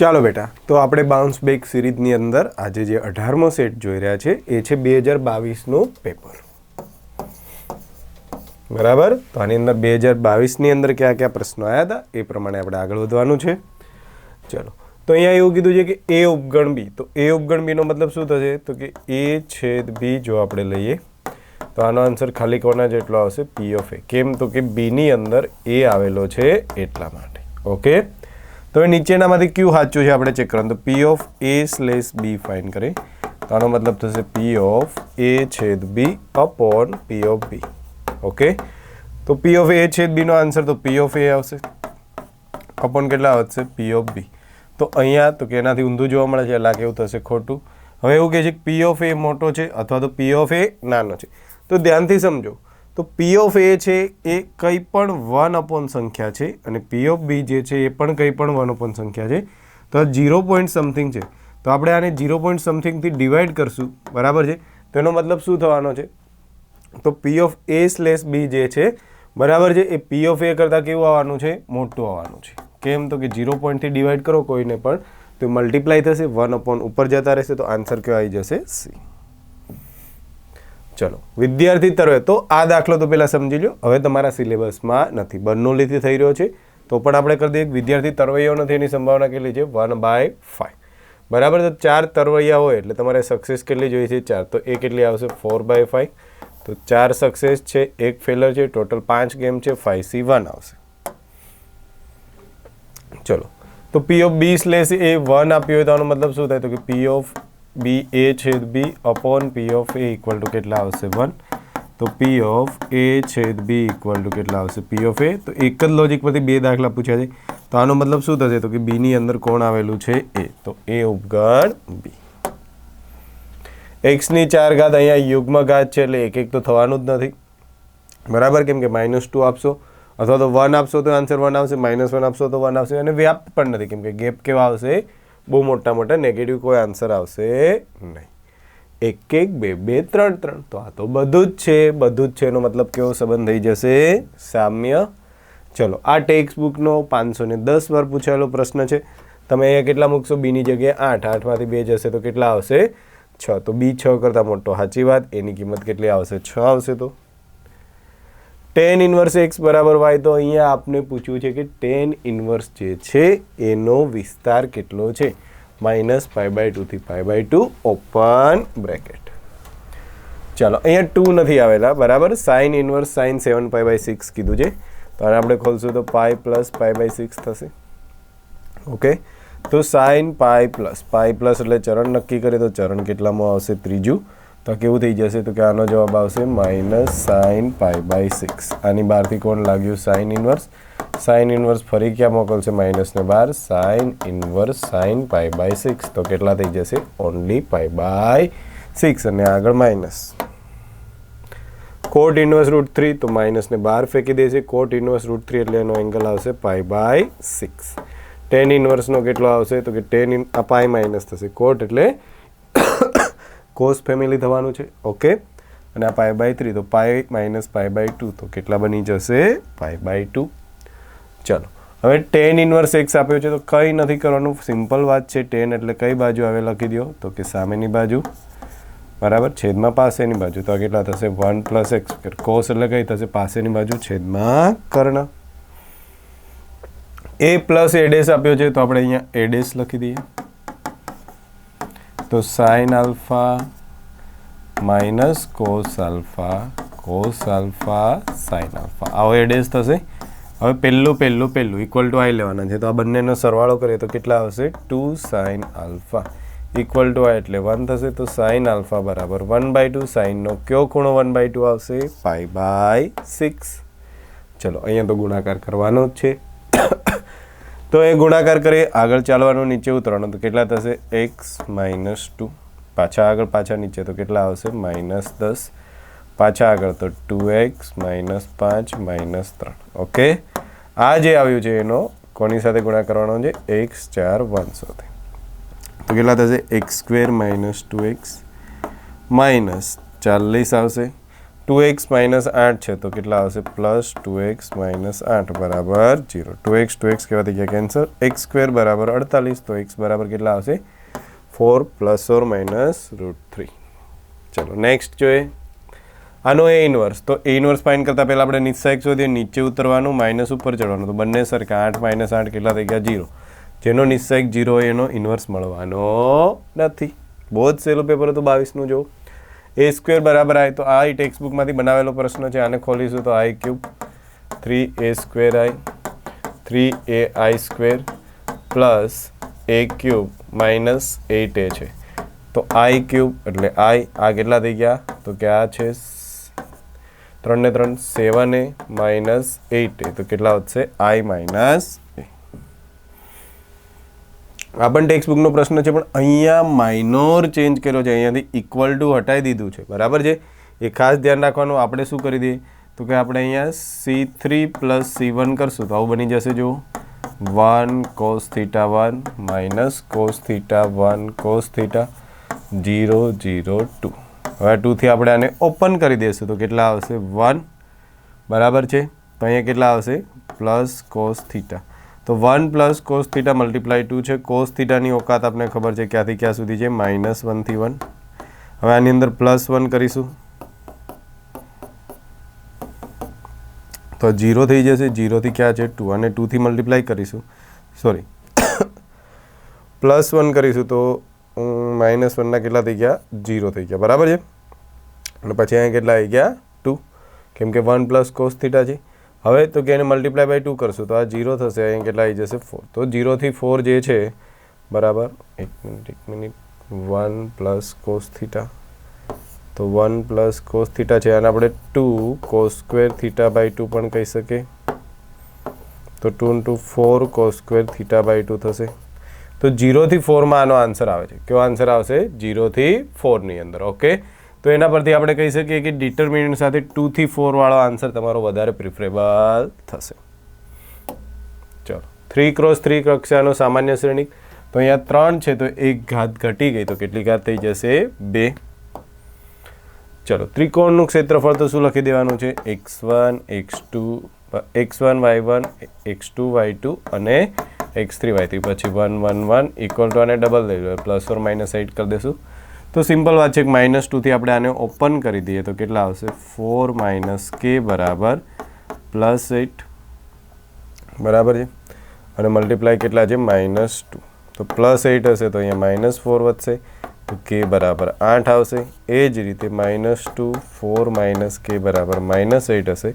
ચાલો બેટા, તો આપણે બાઉન્સ બેક સિરીઝની અંદર આજે જે અઢારમો સેટ જોઈ રહ્યા છે, એ છે બે હજાર બાવીસનું પેપર બરાબર? તો આની અંદર બે હજાર બાવીસની અંદર કયા કયા પ્રશ્નો આવ્યા હતા, એ પ્રમાણે આપણે આગળ વધવાનું છે. ચલો, તો અહીંયા એવું કીધું છે કે એ ઉપગણ બી તો એ ઉપગણ બીનો મતલબ શું થશે? તો કે એ છેદ બી જો આપણે લઈએ, તો આનો આન્સર ખાલી કોના જેટલો આવશે? પી ઓફ એ કેમ? તો કે બીની અંદર એ આવેલો છે એટલા માટે. ઓકે તો હવે નીચેનામાંથી ક્યુ સાચું છે આપણે ચેક કરવાનું. તો P of A slash B fine કરી. તો આનો મતલબ થશે પી ઓફ એ છેદ B upon P of B okay તો પી ઓફ એ છેદ બીનો આન્સર તો પી ઓફ એ આવશે. અપોન કેટલા આવશે પી ઓફ બી તો અહીંયા તો કે એનાથી ઊંધું જોવા મળે છે એટલે એવું થશે? ખોટું. હવે એવું કહે છે કે પી ઓફ એ મોટો છે અથવા તો પી ઓફ એ નાનો છે. તો ધ્યાનથી સમજો. તો પી ઓફ એ છે એ કંઈ પણ વન અપોન સંખ્યા છે અને પી ઓફ બી જે છે એ પણ કંઈ પણ વન અપોન સંખ્યા છે. તો ઝીરો પોઈન્ટ સમથિંગ છે. તો આપણે આને ઝીરો પોઈન્ટ સમથિંગથી ડિવાઈડ કરશું. બરાબર છે? તો એનો મતલબ શું થવાનો છે? તો પી ઓફ એ સ્લેસ બી જે છે, બરાબર છે? એ પી ઓફ એ કરતાં કેવું આવવાનું છે? મોટું આવવાનું છે. કેમ? તો કે ઝીરો પોઈન્ટથી ડિવાઈડ કરો કોઈને પણ, તો મલ્ટીપ્લાય થશે. વન અપોન ઉપર જતા રહેશે, તો આન્સર કયો આવી જશે? સી ચલો, વિદ્યાર્થી તરવે તો આ દાખલો તો પહેલાં સમજી લો હવે તમારા સિલેબસમાં નથી બર્નોલીથી થઈ રહ્યો છે. તો પણ આપણે કરી દઈએ, વિદ્યાર્થી તરવૈયો નથી, એની સંભાવના કેટલી છે? વન બાય ફાઈવ બરાબર તો ચાર તરવૈયા હોય, એટલે તમારે સક્સેસ કેટલી જોઈએ છે? ચાર. તો એ કેટલી આવશે? ફોર બાય ફાઈવ તો ચાર સક્સેસ છે, એક ફેલર છે ટોટલ પાંચ ગેમ છે ફાઈવ સી વન આવશે. ચલો. તો P of B slash A one આપ્યો હોય તો આનો મતલબ શું થાય? તો કે પી ઓફ બી એ છેદ B upon P of A equal to કેટલા આવશે? વન તો પી ઓફ એ છેદ બી ઇક્વલ ટુ કેટલા આવશે? પી ઓફ એ તો એક જ લોજિક પરથી બે દાખલા પૂછ્યા છે. તો આનો મતલબ શું થશે? તો કે બીની અંદર કોણ આવેલું છે? એ તો એ ઉપગણ બી એક્સની ચાર ઘાત અહીંયા યુગ્મ ઘાત છે એટલે એક એક તો થવાનું જ નથી. બરાબર? કેમ કે માઇનસ ટુ આપશો. અથવા તો વન આપશો તો આન્સર વન આવશે. માઇનસ વન આપશો તો વન આવશે. અને વ્યાપ્ત પણ નથી. કેમ કે ગેપ કેવા આવશે? બહુ મોટા મોટા નેગેટિવ કોઈ આન્સર આવશે નહીં. એક એક બે બે ત્રણ ત્રણ. તો આ તો બધું જ છે. બધું જ છે એનો મતલબ કેવો સંબંધ થઈ જશે? સામ્ય. ચલો, આ ટેક્સ્ટ બુકનો પાંચસો ને દસ વાર પૂછાયેલો પ્રશ્ન છે. તમે અહીંયા કેટલા મૂકશો? બીની જગ્યાએ આઠ. આઠમાંથી બે જશે તો કેટલા આવશે? છ. તો બી છ કરતાં મોટો. સાચી વાત? એની કિંમત કેટલી આવશે? છ આવશે તો. ટેન ઇન્વર્સ એક્સ બરાબર વાય તો અહીંયા આપને પૂછ્યું છે કે ટેન ઇન્વર્સ જે છે, એનો વિસ્તાર કેટલો છે? Minus five by ટુથી five by two open bracket ચાલો, અહીંયા ટુ નથી આવેલા, બરાબર? Sine inverse sine seven five by six કીધું છે. તો આને આપણે ખોલશું તો pi plus pi by six થશે. ઓકે તો sine pi plus pi plus એટલે ચરણ નક્કી કરીએ તો ચરણ કેટલામાં આવશે? ત્રીજું. તો કેવું થઈ જશે તો કે આનો જવાબ આવશે minus sine pi by six. આની બહારથી કોણ લાગ્યું? Sign inverse. સાઇન ઇન્વર્સ ફરી ક્યાં મોકલશે? માઇનસને બાર. Sine inverse sine pi by six. તો કેટલા થઈ જશે? Only pi by six. અને આગળ minus. Cot inverse root three તો માઇનસને બહાર ફેંકી દેશે. કોટ ઇન્વર્સ રૂટ થ્રી એટલે એનો એંગલ આવશે પાઈ બાય સિક્સ. ટેન ઇન્વર્સનો કેટલો આવશે? તો કે ટેન ઇન, આ પાઈ માઇનસ થશે. કોટ એટલે કોસ ફેમિલી થવાનું છે. ઓકે અને આ પાય બાય થ્રી તો pi minus pi by two તો કેટલા બની જશે? પાય બાય ટુ ચલો. હવે ટેન ઇન્વર્સ એક્સ આપ્યો છે, તો કંઈ નથી કરવાનું. સિમ્પલ વાત છે ટેન એટલે કઈ બાજુ આવે લખી દો તો કે સામેની બાજુ. બરાબર? છેદમાં પાસેની બાજુ. તો આ કેટલા થશે? વન પ્લસ એક્સ કોસ એટલે કઈ થશે? પાસેની બાજુ છેદમાં કર્ણ. એ પ્લસ એડેસ આપ્યો છે, તો આપણે અહીંયા એડેસ લખી દઈએ. તો sine alpha minus cos alpha cos alpha sine alpha આવો એડેસ થશે. હવે પહેલું પહેલું પહેલું ઇક્વલ ટુ આઈ લેવાના છે. તો આ બંનેનો સરવાળો કરીએ તો કેટલા આવશે? Two sine alpha equal to I એટલે વન થશે તો સાઇન આલ્ફા બરાબર વન બાય ટુ સાઇનનો કયો ખૂણો વન બાય ટુ આવશે? પાઈ બાય સિક્સ ચલો, અહીંયા તો ગુણાકાર કરવાનો જ છે. તો એ ગુણાકાર કરીએ આગળ ચાલવાનું નીચે ઉતરવાનું. તો કેટલા થશે? X minus two. પાછા આગળ, પાછા નીચે. તો કેટલા આવશે? માઇનસ દસ. પાછા આગળ. તો ટુ એક્સ માઇનસ પાંચ માઇનસ ત્રણ. ઓકે? આ જે આવ્યું છે એનો, કોની સાથે ગુણા કરવાનો છે? એક્સ ચાર વન તો કેટલા થશે? X square minus two X minus ચાલીસ આવશે. ટુ એક્સ માઇનસ આઠ છે, તો કેટલા આવશે? પ્લસ ટુ એક્સ માઇનસ આઠ બરાબર zero two X two X કેવા થઈ ગયા કેન્સર એક્સ સ્ક્વેર બરાબર અડતાલીસ, તો એક્સ બરાબર કેટલા આવશે? Four plus or minus root three. ચલો, નેક્સ્ટ જોઈએ. આનો એ ઇન્વર્સ તો એ ઇન્વર્સ ફાઇન કરતાં પહેલાં આપણે નિસ્સાયક શોધીએ, નીચે ઉતરવાનું માઇનસ ઉપર ચડવાનું. તો બંને સરખા આઠ માઇનસ આઠ કેટલા થઈ ગયા? જીરો જેનો નિસ્સાયક જીરો એનો ઇન્વર્સ મળવાનો નથી. બહુ જ સહેલું પેપર હતું, બાવીસનું જો એ સ્ક્વેર બરાબર આય તો આ ટેક્સ્ટ બુકમાંથી બનાવેલો પ્રશ્ન છે, આને ખોલીશું તો I cube three A square I three A I square plus A cube minus eight એ છે. તો આઈ ક્યુબ એટલે આઈ આ કેટલા થઈ ગયા? તો કે આ છે ત્રણ ને ત્રણ સેવન એ માઇનસ એટ એ તો કેટલા વધશે? આઈ માઇનસ એ આ પણ ટેક્સ્ટબુકનો પ્રશ્ન છે, પણ અહીંયા માઇનોર ચેન્જ કર્યો છે. અહીંયાથી ઇક્વલ ટુ હટાવી દીધું છે. બરાબર છે? એ ખાસ ધ્યાન રાખવાનું, આપણે શું કરી દઈએ? તો કે આપણે અહીંયા C three plus C one કરશું. તો આવું બની જશે જો one cos theta one minus cos theta one cos theta zero zero two હવે ટુથી આપણે આને ઓપન કરી દઈશું. તો કેટલા આવશે? વન બરાબર છે? તો અહીંયા કેટલા આવશે? પ્લસ કોસ થીટા તો one plus cos theta multiply two છે. કોસ થીટાની ઓકાત આપણે ખબર છે ક્યાંથી ક્યાં સુધી છે? માઇનસ વનથી વન. હવે આની અંદર પ્લસ વન કરીશું. તો જીરો થઈ જશે. જીરોથી ક્યાં છે? ટુ. અને ટુથી મલ્ટીપ્લાય કરીશું. સોરી પ્લસ વન કરીશું તો માઇનસ વનના કેટલા થઈ ગયા? જીરો થઈ ગયા. બરાબર છે? અને પછી અહીંયા કેટલા આવી ગયા? ટુ. કેમ કે વન પ્લસ કોસ થીટા છે. હવે તો કે એને મલ્ટીપ્લાય બાય ટુ કરશું, તો આ જીરો થશે, અહીંયા કેટલા આવી જશે? ફોર તો જીરોથી ફોર જે છે, બરાબર, એક મિનિટ એક minute one plus cos theta તો વન પ્લસ કોસ થીટા છે અને આપણે two cos square theta by two પણ કહી શકીએ. તો two two four cos square theta by two થશે. તો જીરોથી ફોરમાં આનો આન્સર આવે છે. કેવો આન્સર આવશે? જીરોથી ફોરની અંદર ઓકે તો એના પરથી આપણે કહી શકીએ કે ડિટર્મિનન્ટ સાથે ટુથી ફોરવાળો આન્સર તમારો વધારે પ્રિફરેબલ થશે. ચલો થ્રી ક્રોસ થ્રી કક્ષાનો સામાન્ય શ્રેણી. તો અહીંયા ત્રણ છે, તો એક ઘાત ઘટી ગઈ, તો કેટલી ઘાત થઈ જશે? બે. ચલો, ત્રિકોણનું ક્ષેત્રફળ તો શું લખી દેવાનું છે? X one, X two, X one Y one, X two Y two અને એક્સ થ્રી વાય થ્રી. પછી one one one equal to અને ડબલ લઈ લો પ્લસ ઓર માઇનસ એટ કરી દઈશું તો સિમ્પલ વાત છે કે માઇનસ ટુથી આપણે આને ઓપન કરી દઈએ તો કેટલા આવશે? ફોર માઇનસ કે બરાબર પ્લસ એટ બરાબર છે? અને મલ્ટીપ્લાય કેટલા છે? માઇનસ ટુ તો પ્લસ એટ હશે તો અહીંયા માઇનસ ફોર વધશે. તો કે બરાબર આઠ આવશે. એ જ રીતે માઇનસ ટુ ફોર માઇનસ કે બરાબર માઇનસ એટ હશે.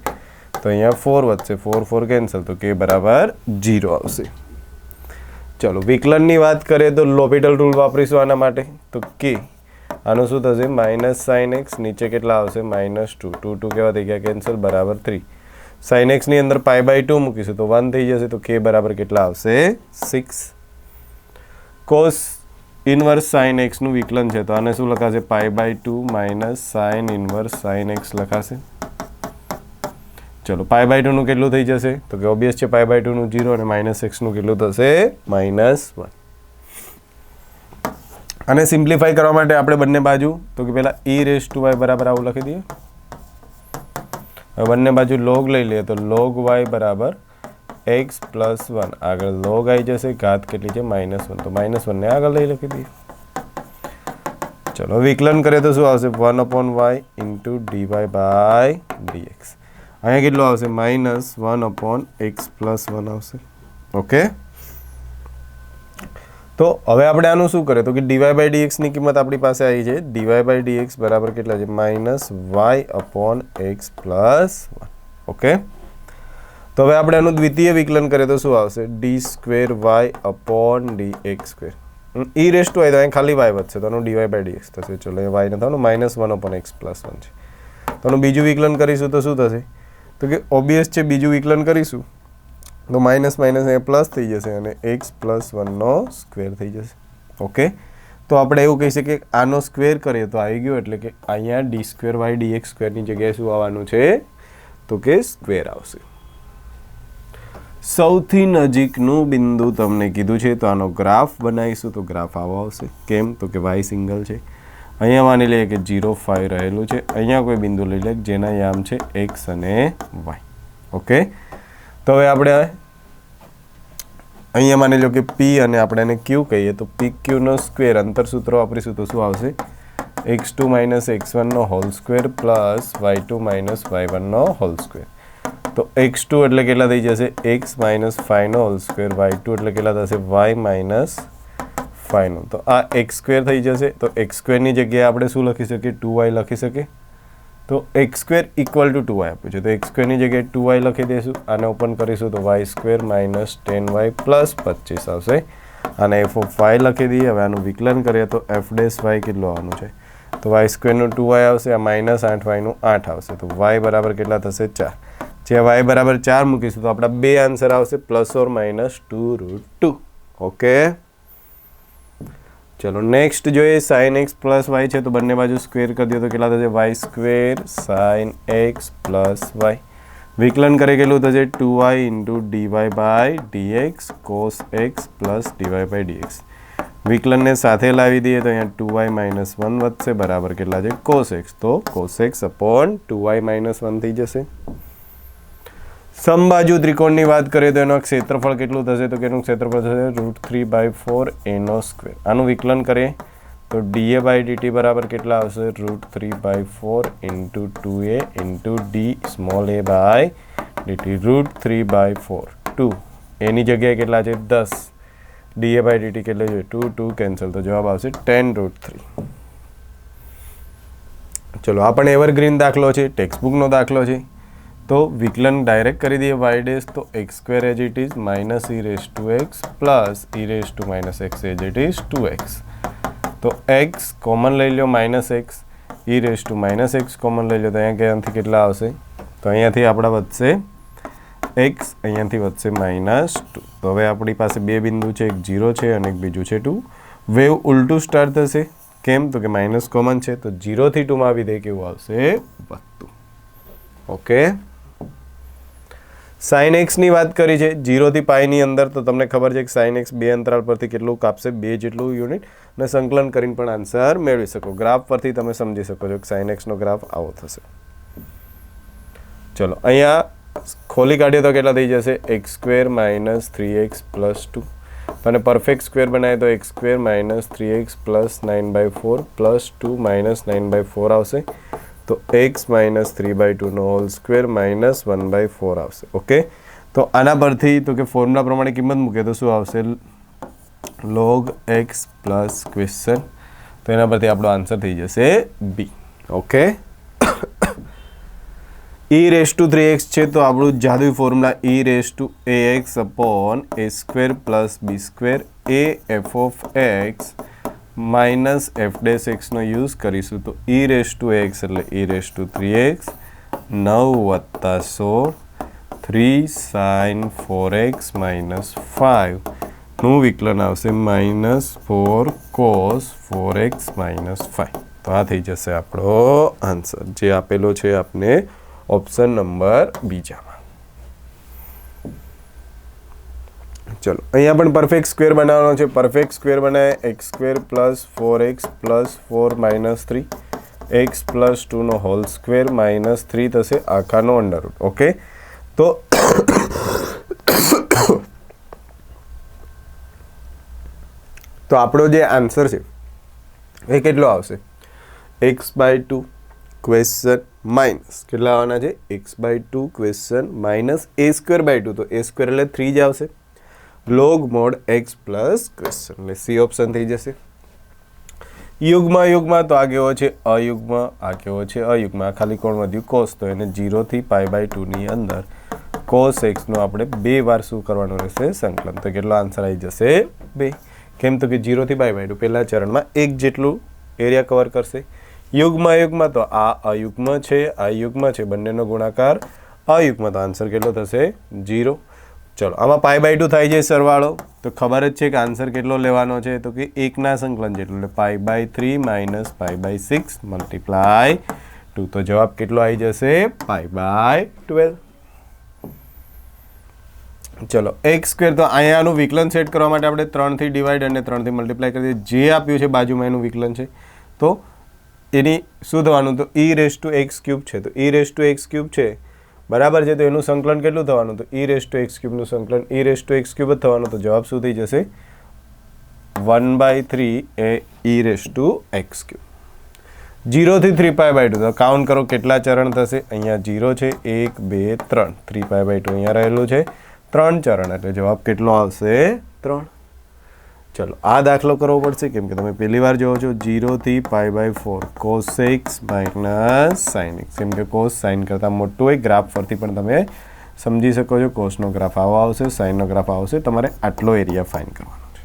તો અહીંયા ફોર વધશે. ફોર ફોર કેન્સલ તો કે બરાબર જીરો આવશે. ચલો, વિકલનની વાત કરીએ તો લોપિટલ રૂલ વાપરીશું આના માટે. તો કે આનું શું થશે? માઇનસ સાઇન એક્સ, નીચે કેટલા આવશે? Minus two. ટુ ટુ કેવા થઈ ગયા? કેન્સલ, બરાબર થ્રી. સાઇન એક્સની અંદર પાય બાય ટુ મૂકીશું. તો વન થઈ જશે, તો કે બરાબર કેટલા આવશે? સિક્સ. કોસ ઇન્વર્સ સાઇન એક્સનું વિકલન છે, તો આને શું લખાશે? Pi by two minus sine inverse sine X લખાશે. ચલો, પાઈ બાય ટુનું કેટલું થઈ જશે? તો કે ઓબ્વિયસ છે પાય બાય ટુનું જીરો અને માઇનસ એક્સનું કેટલું થશે? Minus one. અને સિમ્પ્લિફાઈ કરવા માટે આપણે બંને બાજુ, તો કે પહેલાં ઈ રેસ ટુ વાય બરાબર આવું લખી દઈએ. હવે બંને બાજુ લોગ લઈ લઈએ, તો લોગ વાય બરાબર એક્સ પ્લસ વન આગળ લોગ આવી જશે, ઘાત કેટલી છે? માઇનસ વન તો માઇનસ વનને આગળ લઈ લખી દઈએ. ચલો, વિકલન કરીએ તો શું આવશે? One upon Y into DY by DX અહીંયા કેટલું આવશે? Minus one upon X plus one આવશે. ઓકે તો હવે આપણે આનું શું કરીએ? તો કે ડીવાય બાય ડીએક્સની કિંમત આપણી પાસે આવી છે. ડીવાય બાય ડીએક્સ બરાબર કેટલા છે? Minus Y upon X plus okay? તો હવે આપણે આનું દ્વિતીય વિકલન કરીએ તો શું આવશે? D square Y upon D X square E raise to Y તો ખાલી વાય વધશે. તો આનું ડીવાય બાય ડીએક્સ થશે. ચલો, એ વાય ન થવાનું. Minus one upon X plus one છે. તો આનું બીજું વિકલન કરીશું તો શું થશે? તો કે ઓબ્વિયસ છે, બીજું વિકલન કરીશું. તો માઇનસ માઇનસ અહીંયા પ્લસ થઈ જશે અને એક્સ પ્લસ વનનો સ્ક્વેર થઈ જશે. ઓકે? તો આપણે એવું કહી શકીએ કે આનો સ્ક્વેર કરીએ તો આવી ગયો એટલે કે અહીંયા D square Y D X સ્ક્વેરની જગ્યાએ શું આવવાનું છે? તો કે સ્ક્વેર આવશે. સૌથી નજીકનું બિંદુ તમને કીધું છે, તો આનો ગ્રાફ બનાવીશું તો ગ્રાફ આવો આવશે. કેમ? તો કે વાય સિંગલ છે. અહીંયા માની લઈએ કે જીરો ફાઈવ રહેલું છે. અહીંયા કોઈ બિંદુ લઈ લે, જેના યામ છે એક્સ અને વાય. ઓકે? તો હવે આપણે અહીંયા માની લો કે પી અને આપણે એને ક્યુ કહીએ તો પી ક્યુનો સ્ક્વેર અંતર સૂત્ર વાપરીશું તો શું આવશે? X two minus x વનનો whole square plus Y two minus Y વનનો whole square તો એક્સ ટુ એટલે કેટલા થઈ જશે? એક્સ માઇનસ ફાઈવનો હોલ સ્ક્વેર વાય ટુ એટલે કેટલા થશે? વાય માઇનસ ફાઈવનો તો આ એક્સ સ્ક્વેર થઈ જશે. તો એક્સ સ્ક્વેરની જગ્યાએ આપણે શું લખી શકીએ? ટુ વાય લખી શકીએ? તો x square equal to two y આપ્યું છે. તો એક્સ સ્ક્વેરની જગ્યાએ ટુ વાય લખી દઈશું. આને ઓપન કરીશું તો y square minus ten y plus પચીસ આવશે. અને એફ ઓફ વાય લખી દઈએ. હવે આનું વિકલન કરીએ તો એફ ડેસ વાય કેટલું આવવાનું છે? તો વાય સ્ક્વેરનું ટુ વાય આવશે. આ માઇનસ આઠ વાયનું આઠ આવશે. તો વાય બરાબર કેટલા થશે? ચાર. જે વાય બરાબર ચાર મૂકીશું તો આપણા બે આન્સર આવશે. Plus or minus two root two okay ચલો નેક્સ્ટ જોઈએ સાઇન એક્સ પ્લસ વાય છે તો બંને બાજુ સ્ક્વેર કરી દો તો કેટલા થશે y square sine x plus y વિકલન કરે કેટલું થશે two y into dy by dx cos x plus dy by dx વિકલનને સાથે લાવી દઈએ તો અહીંયા ટુ વાય માઇનસ વન વધશે બરાબર કેટલા છે કોસ એક્સ તો cos x upon two y minus one થઈ જશે સમબાજુ ત્રિકોણની વાત કરીએ તો એનો ક્ષેત્રફળ કેટલું થશે? તો કે એનું ક્ષેત્રફળ થશે રૂટ થ્રી બાય ફોર એનો સ્ક્વેર આનું વિકલન કરીએ. તો ડીએ બાય ડીટી બરાબર કેટલા આવશે? Root three by four into two a into d small a by dt root three by four two એની જગ્યાએ કેટલા છે? દસ. ડીએ બાય ડીટી કેટલે છે ટુ ટુ કેન્સલ તો જવાબ આવશે ટેન રૂટ થ્રી ચલો આ પણ એવરગ્રીન દાખલો છે ટેક્સ્ટબુકનો દાખલો છે. તો વિકલન ડાયરેક્ટ કરી દઈએ વાય ડેસ તો x square as it is minus e raise to x plus e raise to minus x as it is two x તો એક્સ કોમન લઈ લો minus x e raise to minus x common લઈ લો તો અહીંયા ક્યાંથી કેટલા આવશે? તો અહીંયાથી આપણા વધશે એક્સ અહીંયાથી વધશે માઇનસ ટુ તો હવે આપણી પાસે બે બિંદુ છે, એક જીરો છે અને એક બીજું છે ટુ વેવ ઉલટું સ્ટાર્ટ થશે. કેમ? તો કે માઇનસ કોમન છે. તો જીરોથી ટુમાં આવી દે કેવું આવશે વધતું. ઓકે સાઇન એક્સની વાત કરી છે જીરોથી પાઈની અંદર તો તમને ખબર છે કે સાઇન એક્સ બે અંતરાલ પરથી કેટલું કાપશે? બે જેટલું યુનિટ અને સંકલન કરીને પણ આન્સર મેળવી શકો. ગ્રાફ પરથી તમે સમજી શકો છો કે સાઇન એક્સનો ગ્રાફ આવો થશે. ચલો, અહીંયા ખોલી કાઢીએ તો કેટલા થઈ જશે? X square minus three x plus two અને પરફેક્ટ સ્ક્વેર બનાવીએ તો x square minus three x plus nine by four plus two minus nine by four આવશે. તો x minus three by ટુનો whole square minus one by four આવશે okay તો આના પરથી, તો કે ફોર્મ્યુલા પ્રમાણે કિંમત મૂકે તો શું આવશે? લોગ એક્સ પ્લસ ક્વેશ્ચન તો એના પરથી આપણો આન્સર થઈ જશે b okay e raise to three x છે, તો આપણું જાદુઈ formula e raise to a x upon a square plus b square a f of x minus f dash એક્સનો use કરીશું તો ઈ રેસ ટુ એક્સ એટલે e raise to three x. નવ વત્તા સોળ three sine four x minus ફાઇવનું વિકલન આવશે minus four cos four x minus five. તો આ થઈ જશે આપણો આન્સર. જે આપેલો છે આપને ઓપ્શન નંબર બીજામાં ચલો, અહીંયા પણ પરફેક્ટ સ્ક્વેર બનાવવાનો છે. પરફેક્ટ સ્ક્વેર બનાવે x square plus four x plus four minus three x plus ટુનો whole square minus three થશે આખાનો અંડરરૂટ ઓકે તો તો આપણો જે આન્સર છે, એ કેટલો આવશે? X by two question minus કેટલા આવવાના છે? X by two question minus a square by two તો એ સ્ક્વેર એટલે થ્રી જ આવશે. Log mod x plus question એટલે સી ઓપ્શન થઈ જશે. યુગમાં યુગમાં તો આ કેવો છે? અયુગમાં, આ કેવો છે? અયુગમાં ખાલી કોણ વધ્યું? કોસ તો એને જીરોથી પાઈ બાય ટુની અંદર કોસ એક્સનું આપણે બે વાર શું કરવાનું રહેશે? સંકલન. તો કેટલો આન્સર આવી જશે? બે. કેમ તો કે જીરોથી બાય બાય ટુ પહેલા ચરણમાં એક જેટલું એરિયા કવર કરશે. યુગમાં યુગમાં તો આ અયુગમાં છે, આ યુગમાં છે. બંનેનો ગુણાકાર અયુગમાં. તો આન્સર કેટલો થશે? જીરો ચલો, આમાં પાય બાય ટુ થાય છે સરવાળો. તો ખબર જ છે કે આન્સર કેટલો લેવાનો છે? તો કે એકના સંકલન જેટલું, એટલે pi by three minus pi by six multiply two તો જવાબ કેટલો આવી જશે? પાય બાય ટ્વેલ્વ ચલો એક સ્ક્વેર તો અહીંયાનું વિકલન સેટ કરવા માટે આપણે ત્રણથી ડિવાઈડ અને ત્રણથી મલ્ટીપ્લાય કરી જે આપ્યું છે બાજુમાં એનું વિકલન છે. તો એની શું થવાનું? તો e raise to x cube છે. તો e raise to x cube છે. બરાબર છે, તો એનું સંકલન કેટલું થવાનું તો ઈ રેસ ટુ એક્સ ક્યુબનું સંકલન e raise to x cube જ થવાનું તો જવાબ શું થઈ જશે? One by three a e raise to x cube જીરોથી three pi by two તો કાઉન્ટ કરો કેટલા ચરણ થશે? અહીંયા જીરો છે, એક, બે, ત્રણ. થ્રી પાય બાય ટુ અહીંયા રહેલું છે. ત્રણ ચરણ, એટલે જવાબ કેટલો આવશે? ત્રણ. ચલો, આ દાખલો કરવો પડશે, કેમ કે તમે પહેલી વાર જોવો છો જીરોથી pi by four cos x minus sine x કેમ કે કોસ સાઇન કરતાં મોટું હોય ગ્રાફ પરથી પણ તમે સમજી શકો છો કોસનો ગ્રાફ આવો આવશે સાઇનનો ગ્રાફ આવશે, તમારે આટલો એરિયા ફાઇન કરવાનો છે.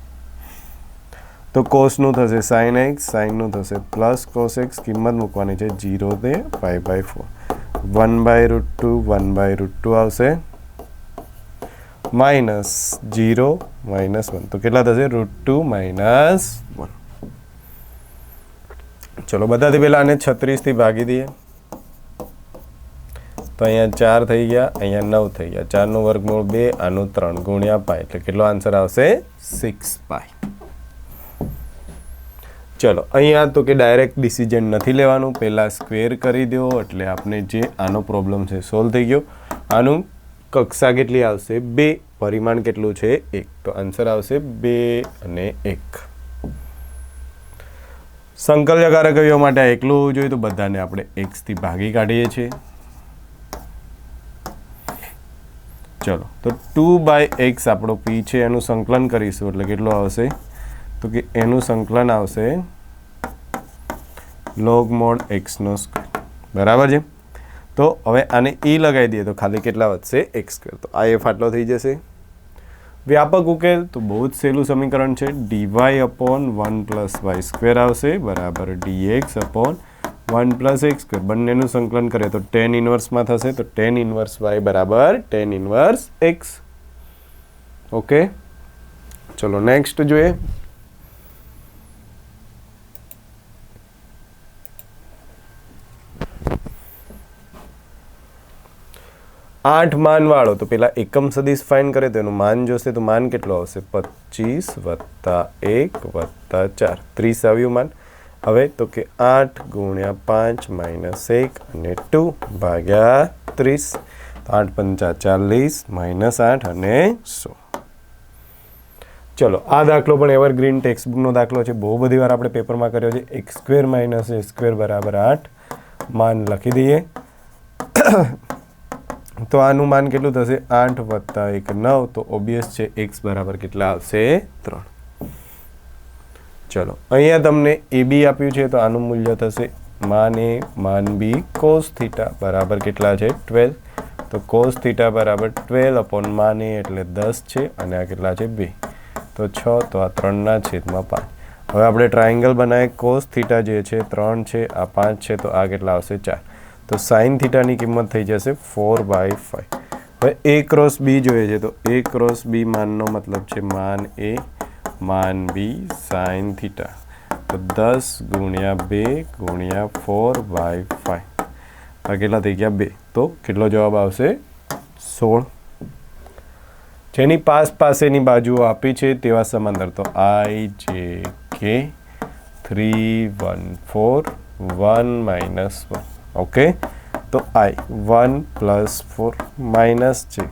તો કોસનું થશે સાઇન એક્સ સાઇનનું થશે પ્લસ કોસ એક્સ કિંમત મૂકવાની છે જીરો તે pi by four. One by root two one by root two આવશે. Minus zero minus one. તો કેટલા થશે? Root two minus one. ચલો, બધાથી પહેલાં આને છત્રીસથી ભાગી દઈએ. તો અહીંયા ચાર થઈ ગયા, અહીંયા નવ થઈ ગયા. ચારનું વર્ગમૂળ બે, આનું ત્રણ ગુણ્યા પાય એટલે કેટલો આન્સર આવશે? સિક્સ પાય ચલો, અહીંયા તો કે ડાયરેક્ટ ડિસિઝન નથી લેવાનું. પહેલાં સ્ક્વેર કરી દો, એટલે આપણે જે આનો પ્રોબ્લેમ છે સોલ્વ થઈ ગયો. આનું કક્ષા કેટલી આવશે? બે. પરિમાણ કેટલું છે? એક. તો આન્સર આવશે બે અને એક. સંકલ્યકારક અવયવ માટે એકલું હોવું જોઈએ, તો બધાને આપણે એક્સથી ભાગી કાઢીએ છીએ. ચલો, તો ટુ બાય એક્સ આપણો પી છે, એનું સંકલન કરીશું, એટલે કેટલું આવશે? તો કે એનું સંકલન આવશે, લોગ મોડ એક્સનો સ્ક્વેર. બરાબર છે? તો હવે આને ઈ લગાવી દઈએ તો ખાલી કેટલા વધશે? એક્સ સ્ક્વેર તો આ એફ આટલો થઈ જશે. વ્યાપક ઉકેલ તો બહુ જ સહેલું સમીકરણ છે. Dy upon one plus y square આવશે. બરાબર dx upon one plus x square બંનેનું સંકલન કરે તો ટેન ઇન્વર્સમાં થશે. તો ટેન ઇન્વર્સ વાય બરાબર ટેન ઇન્વર્સ એક્સ ઓકે ચલો નેક્સ્ટ જોઈએ. આઠ માનવાળો, તો પેલા એકમ સદીશ ફાઇન કરે, તો એનું માન જોશે, તો માન કેટલું આવશે? પચીસ વત્તા એક વત્તા ચાર. ત્રીસ આવ્યું માન. હવે તો કે આઠ ગુણ્યા પાંચ માઇનસ એક અને ટુ ભાગ્યા ત્રીસ. આઠ પંચા ચાલીસ માઇનસ આઠ અને સો. ચલો, આ દાખલો પણ એવરગ્રીન ટેક્સ્ટબુકનો દાખલો છે. બહુ બધી વાર આપણે પેપરમાં કર્યો છે. એક સ્ક્વેર માઇનસ એ સ્ક્વેર બરાબર આઠ. માન લખી દઈએ. તો આનું માન કેટલું થશે? આઠ વત્તા એક નવ, તો ઓબ્વિયસ છે એક્સ બરાબર કેટલા આવશે? ત્રણ. ચલો, અહીંયા તમને એ બી આપ્યું છે, તો આનું મૂલ્ય થશે માન એ, માન બી, કોસ થીટા બરાબર કેટલા છે? ટ્વેલ્વ. તો કોસ થીટા બરાબર ટ્વેલ્વ અપોન માન એ એટલે દસ છે, અને આ કેટલા છે? બે. તો છ, તો આ ત્રણના છેદમાં પાંચ. હવે આપણે ટ્રાયેંગલ બનાવીએ. કોસ થીટા જે છે, ત્રણ છે, આ પાંચ છે, તો આ કેટલા આવશે? ચાર. તો સાઇન થીટાની કિંમત થઈ જશે ફોર બાય ફાઈવ હવે એ ક્રોસ બી જોઈએ છે તો એ ક્રોસ બી માનનો મતલબ છે માન એ માન બી સાઇન થીટા તો દસ ગુણ્યા બે ગુણ્યા ફોર બાય ફાઈવ આ કેટલા થઈ ગયા બે? તો કેટલો જવાબ આવશે? સોળ. જેની પાસ પાસેની બાજુઓ આપી છે તેવા સમાંતર. તો i j k three one four one minus one okay તો i one plus four minus j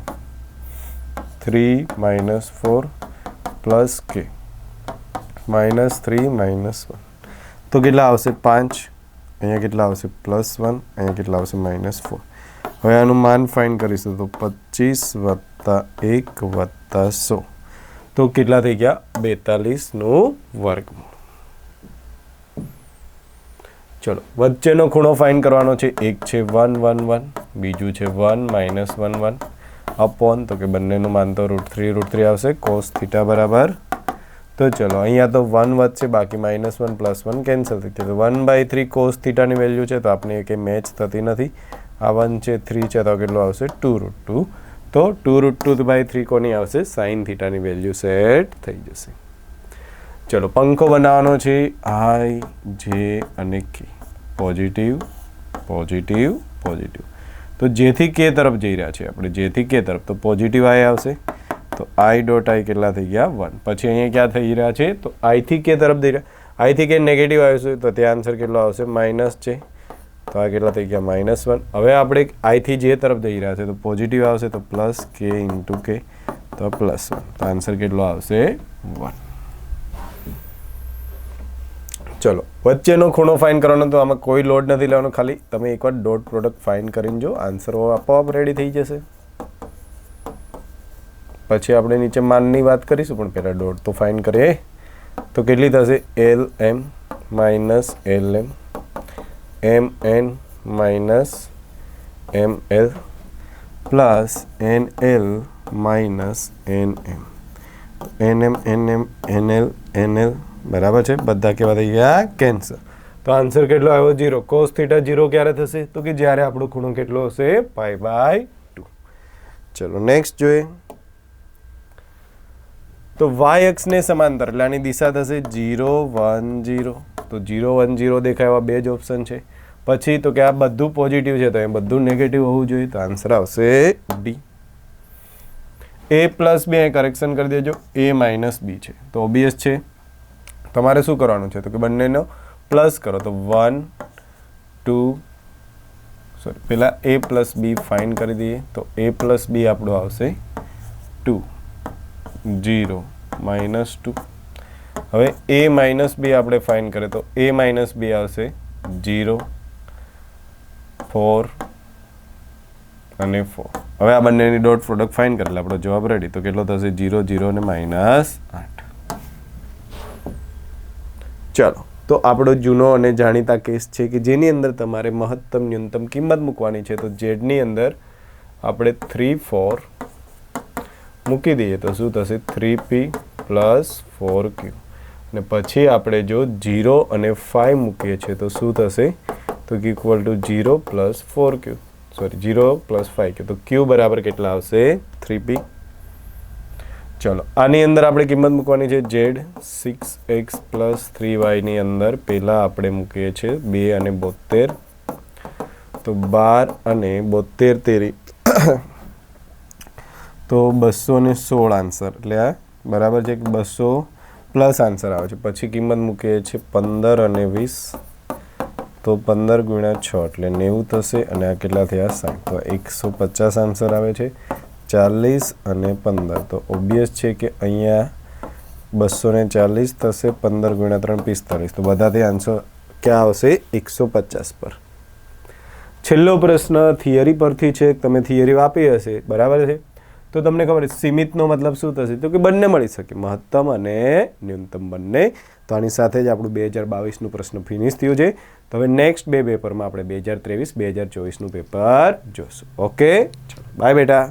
three minus four plus k minus three minus one તો કેટલા આવશે? પાંચ. અહીંયા કેટલા આવશે? પ્લસ વન અહીંયા કેટલા આવશે? માઇનસ ફોર હવે આનું માન ફાઇન કરીશું તો પચીસ વત્તા એક વત્તા સો. તો કેટલા થઈ ગયા? બેતાલીસનું વર્ગમૂળ. ચલો, વચ્ચેનો ખૂણો ફાઇન કરવાનો છે. એક છે વન વન વન બીજું છે one minus one one upon તો કે બંનેનું માનતો રૂટ થ્રી રૂટ થ્રી આવશે. કોસ થીટા બરાબર. તો ચલો, અહીંયા તો વન વધશે, બાકી minus one plus one cancel થઈ તો વન બાય થ્રી કોસ થીટાની વેલ્યુ છે, તો આપણે કંઈ મેચ થતી નથી. આ વન છે થ્રી છે, તો કેટલું આવશે? ટુ રૂટ ટુ તો two root two by three કોની આવશે? સાઇન થીટાની વેલ્યુ સેટ થઈ જશે. ચલો, પંખો બનાવવાનો છે. આઈ જે અને કે પોઝિટિવ પોઝિટિવ પોઝિટિવ તો જેથી કે તરફ જઈ રહ્યા છે આપણે, જેથી કે તરફ. તો પોઝિટિવ આઈ આવશે. તો આઈ ડોટ આઈ કેટલા થઈ ગયા? વન પછી અહીંયા ક્યાં થઈ રહ્યા છે? તો આઈથી કે તરફ જઈ રહ્યા. આઈથી કે નેગેટિવ આવશે તો ત્યાં આન્સર કેટલો આવશે? માઇનસ છે. તો આ કેટલા થઈ ગયા? માઇનસ વન હવે આપણે આઈથી જે તરફ જઈ રહ્યા છે, તો પોઝિટિવ આવશે, તો પ્લસ કે ઇન્ટુ કે તો પ્લસ વન તો આન્સર કેટલો આવશે? વન ચલો, વચ્ચેનો ખૂણો ફાઇન કરવાનો તો આમાં કોઈ લોડ નથી લેવાનો, ખાલી તમે એકવાર ડોટ પ્રોડક્ટ ફાઇન કરીને જો આન્સરો આપોઆપ રેડી થઈ જશે. પછી આપણે નીચે માનની વાત કરીશું, પણ પહેલાં ડોટ તો ફાઇન કરીએ. તો કેટલી થશે? L m minus l m m n minus m l plus n l minus n m n m n m n l n l બરાબર છે? બધા કેવા થઈ ગયા? કેન્સર. તો આન્સર કેટલો આવ્યો? જીરો કોસ થીટા જીરો ક્યારે થશે? તો કે જ્યારે આપણો ખૂણો કેટલો હશે? Pi by two. ચલો, નેક્સ્ટ જોઈએ. તો વાય અક્ષને સમાંતર, એટલે આની દિશા થશે જીરો વન જીરો તો જીરો વન જીરો દેખાય એવા બે જ ઓપ્શન છે. પછી તો કે આ બધું પોઝિટિવ છે, તો એ બધું નેગેટિવ હોવું જોઈએ. તો આન્સર આવશે ડી. એ પ્લસ બી અહીં કરેક્શન કરી દેજો. એ માઇનસ બી છે. તો ઓબિયસ છે. તમારે શું કરવાનું છે? તો કે બંનેનો પ્લસ કરો. તો વન ટુ સોરી પહેલાં એ પ્લસ બી ફાઇન કરી દઈએ. તો એ પ્લસ બી આપણું આવશે ટુ જીરો માઇનસ ટુ હવે એ માઇનસ બી આપણે ફાઇન કરીએ. તો એ માઇનસ બી આવશે જીરો ફોર અને ફોર હવે આ બંનેની ડોટ પ્રોડક્ટ ફાઇન કરે આપણો જવાબ રેડી તો કેટલો થશે? જીરો જીરો અને માઇનસ આઠ. ચાલો, તો આપણો જૂનો અને જાણીતા કેસ છે કે જેની અંદર તમારે મહત્તમ ન્યૂનતમ કિંમત મૂકવાની છે. તો ઝેડની અંદર આપણે થ્રી ફોર મૂકી દઈએ તો શું થશે? Three p plus four q. અને પછી આપણે જો જીરો અને ફાઇવ મૂકીએ છીએ તો શું થશે? તો equal to zero plus four q. Sorry zero plus five q. તો ક્યુ બરાબર કેટલા આવશે? થ્રી પી ચલો, આની અંદર આપણે કિંમત મૂકવાની છે z six x plus three વાયની અંદર પહેલાં આપણે મૂકીએ છીએ બે અને બોતેર. તો બાર અને બોતેર તેરી. તો બસો ને સોળ આન્સર એટલે આ બરાબર છે કે બસો પ્લસ આન્સર આવે છે. પછી કિંમત મૂકીએ છીએ પંદર અને વીસ. તો પંદર ગુણ્યા છ, એટલે નેવું થશે અને આ કેટલા થયા સાઠ. તો એકસો પચાસ આન્સર આવે છે. ચાલીસ અને પંદર. તો ઓબ્વિયસ છે કે અહીંયા બસો ને ચાલીસ થશે, પંદર ગુણ્યા ત્રણ પિસ્તાલીસ તો બધાથી આન્સર ક્યાં આવશે? એકસો પચાસ પર. છેલ્લો પ્રશ્ન થિયરી પરથી છે, તમે થિયરી વાપી હશે, બરાબર છે? તો તમને ખબર સીમિતનો મતલબ શું થશે? તો કે બંને મળી શકે, મહત્તમ અને ન્યૂનતમ બંને. તો આની સાથે જ આપણું બે હજાર બાવીસનું પ્રશ્ન ફિનિશ થયું છે. તો હવે નેક્સ્ટ બે પેપરમાં આપણે બે હજાર ત્રેવીસ, બે હજાર ચોવીસનું પેપર જોઈશું ઓકે ચલો બાય બેટા.